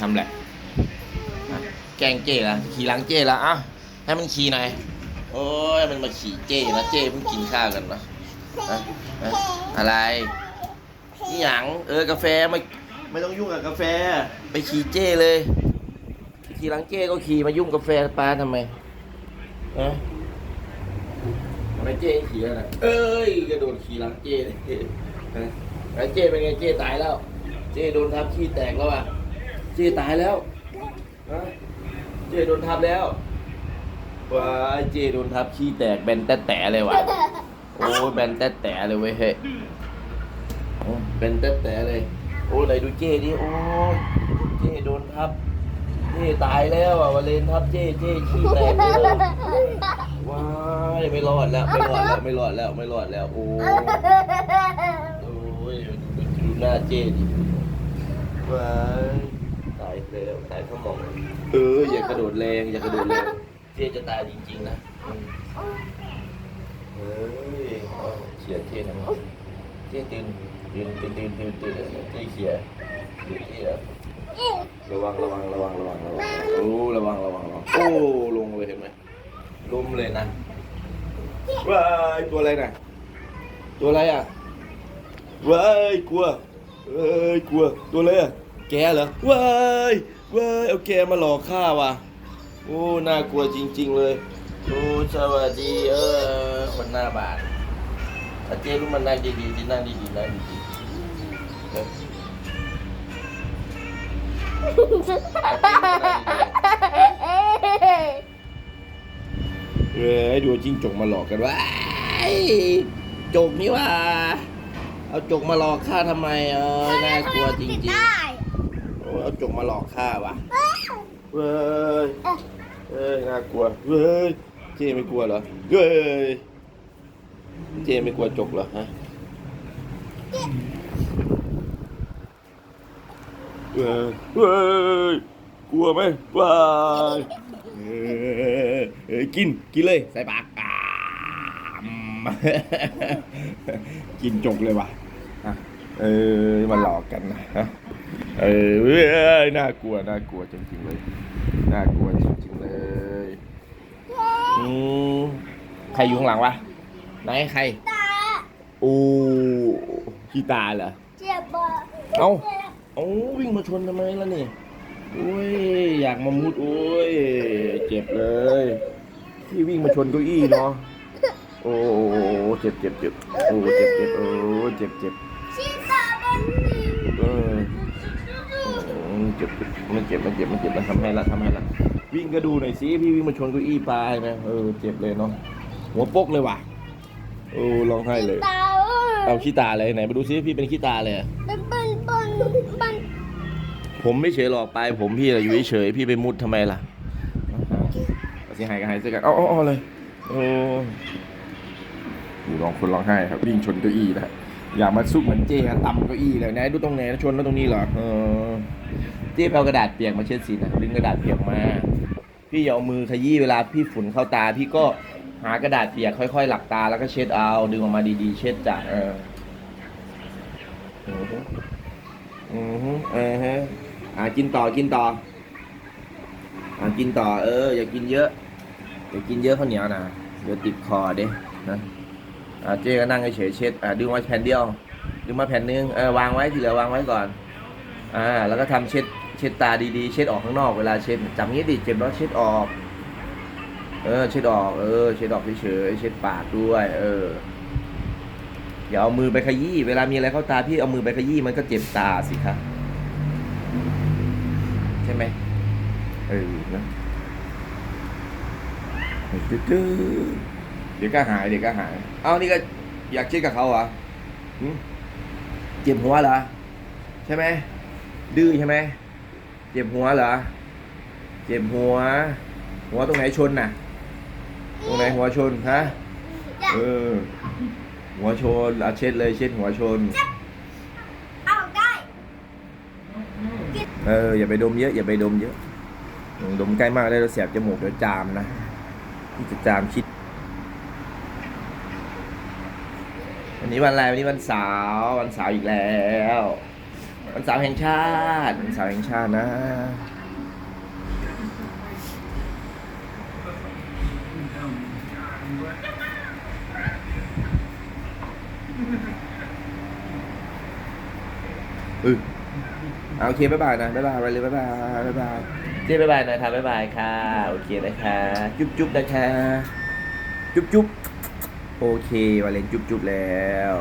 ทำแหละฮะแกล้งเจ้ละขี่หลังเจ้ละอะให้มันขี่หน่อยโอ้ยมันมาขี่เจ้นะเจ้เพิ่งกินข้าวกันนะฮะฮะอะไรนี่หยังเออกาแฟไม่ไม่ต้องยุ่งกับกาแฟ ไปขี่เจ้เลยขี่หลังเจ้ก็ขี่มายุ่งกาแฟปลาทำไมฮะทำไมเจ้ขี่อะไรเอ้ยกระโดดขี่หลังเจ้เลยฮะแล้วเจ้เป็นไงเจ้ตายแล้ว เจ้โดนทับขี้แตกแล้วอะเจ้ตายแล้วฮะเจ้โดนทับแล้วว้ายเจ้โดนทับขี้แตกแบนแต่แต่เลยว่ะโอ้ยแบนแต่แต่เลยเว้ยเฮ้ยโอ้แบนแต่แต่เลย โอ้ไหนดูเจ้ดิโอ้ยเจ้โดนทับเจ้ตายแล้วอะวาเลนทับเจ้เจ้ขี้แตกเลยว้ายไม่รอดแล้วไม่รอดแล้วไม่รอดแล้วไม่รอดแล้วโอ้ยโอ้ยดูหน้าเจ้ดิว้าย ตายแล้วตายเพราะหมองเอออย่ากระโดดแรงอย่ากระโดดแรงเจ๊จะตายจริงๆนะอืมเฮ้ยเอาเขียเจ๊ทำไมเจ๊ตื่นตื่นตื่นตื่นตื่นตื่นเจ๊เขียเขียเจ๊อะระวังระวังระวังระวังระวังโอ้ระวังระวังระวังโอ้ลงเลยเห็นไหมล้มเลยนะว้ายตัวอะไรน่ะตัวอะไรอะว้ายกลัวเอ้ยกลัวตัวอะไรอะ แกเหรอว้ายว้ายเอาแกมาหลอกข้าว่ะโอ้น่ากลัวจริง ๆ เลยโอ้สวัสดีเออคนหน้าบานอาเจ๊รู้มันนั่งดีๆที่นั่งดีๆนั่งดีๆเออเอ้ยดูจิ้งจกมาหลอกกันว้ายจกนี่ว่า เอาจกมาหลอกข้าทำไมเออน่ากลัวจริงๆโอ้ เอาจกมาหลอกข้าวะเว้ยเอ้ยน่ากลัวเว้ยเจไม่กลัวเหรอเว้ยเจไม่กลัวจกเหรอฮะเว้ยเว้ยกลัวไหมว้ายเอ้ยเอ้ยกินกินเลยใส่ปากอ่ามกินจกเลยว่ะอะเออมาหลอกกันนะฮะ เออเว้ยน่ากลัวน่ากลัวจริงๆเลยน่ากลัวจริงๆเลยอืมใครอยู่ข้างหลังวะไหนใครตาโอ้ขี้ตาเหรอเจ็บบ่เอ้าโอ้วิ่งมาชนทำไมล่ะนี่โอ้ยอยากมามุดโอ้ยเจ็บเลยพี่วิ่งมาชนเก้าอี้เนาะโอ้เจ็บเจ็บเจ็บโอ้เจ็บเจ็บโอ้เจ็บเจ็บชีตาบันดีเอออืมเจ็บมันเจ็บมันเจ็บมันเจ็บมันทำให้ละทำให้ละวิ่งก็ดูหน่อยสิพี่วิ่งมาชนเก้าอี้ปลาไหมเออเจ็บเลยเนาะหัวโปกเลยว่ะโอ้ร้องไห้เลยตาเอาขี้ตาเลยไหนมาดูซิพี่เป็นขี้ตาเลยอะเป็นเป็นเป็นเป็นผมไม่เฉยหรอกปลายผมพี่อะอยู่เฉยๆพี่ไปมุดทำไมล่ะเอาสิหายกันหายเสียกันเอาเอาเอาเลยโอ้ดูร้องคนร้องไห้ครับวิ่งชนเก้าอี้นะอยากมาซุกเหมือนเจ๊อะตำเก้าอี้เลยไหนดูตรงไหนชนแล้วตรงนี้เหรอเออ เจ๊ไปเอากระดาษเปียกมาเช็ดสีนะดึงกระดาษเปียกมา พี่อย่าเอามือขยี้เวลาพี่ฝุ่นเข้าตา พี่ก็หากระดาษเปียกค่อย ๆ หลับตาแล้วก็เช็ดเอา ดึงออกมาดีๆ เช็ดจ้ะเอออือฮึอือฮึเออฮะอ่ากินต่อกินต่ออ่ากินต่อเออ อย่ากินเยอะ อย่ากินเยอะข้าวเหนียวนะเดี๋ยวติดคอเด้นะอ่าเจ๊ก็นั่งเฉยเช็ดอ่าดึงมาแผ่นเดียวดึงมาแผ่นนึงเออวางไว้ทีเหลือวางไว้ก่อน อ่าแล้วก็ทำเช็ดเช็ดตาดีๆ เช็ดออกข้างนอกเวลาเช็ดจำงี้ดิเจ็บแล้วเช็ดออก เออ เช็ดออกเออเช็ดออกเฉยเช็ดปากด้วย เอออย่าเอามือไปขยี้เวลามีอะไรเข้าตาพี่เอามือไปขยี้มันก็เจ็บตาสิครับใช่ไหมเออนะตื้อเดี๋ยวก็หายเดี๋ยวก็หาย เอานี่ก็อยากเช็ดกับเขาเหรอเจ็บหัวเหรอใช่ไหม ดื้อใช่ไหมเจ็บหัวเหรอ เจ็บหัว หัวตรงไหนชนน่ะ ตรงไหนหัวชนฮะเออ หัวชนอาเช็ดเลยเช็ดหัวชนเอาได้เอออย่าไปดมเยอะอย่าไปดมเยอะอืมดมใกล้มากได้เราแสบจมูกเดี๋ยวจามนะที่จะจามคิดวันนี้วันอะไรวันนี้วันเสาร์วันเสาร์อีกแล้ว วันเสาร์แห่งชาติวันเสาร์แห่งชาตินะเออเอาโอเคบ๊ายบายนะบ๊ายบายไปเลยบ๊ายบายบ๊ายบายเจ๊บ๊ายบายหน่อยค่ะบ๊ายบายค่ะโอเคนะคะจุ๊บจุ๊บนะคะจุ๊บจุ๊บโอเควาเลนจุ๊บจุ๊บแล้ว